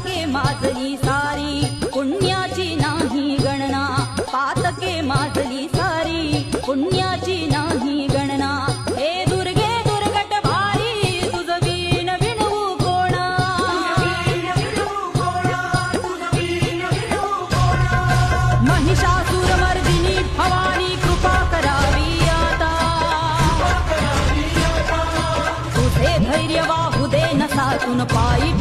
पातके माजली सारी पुण्याची नाही गणना. पातके माजली सारी पुण्याची नाही गणना. हे दुर्गे दुर्गट भारी तुझ वीण विणवू कोणा महिषासुरमर्दिनी भवानी कृपा करावी आता. तुझे धैर्य वाहू दे नसातून पायी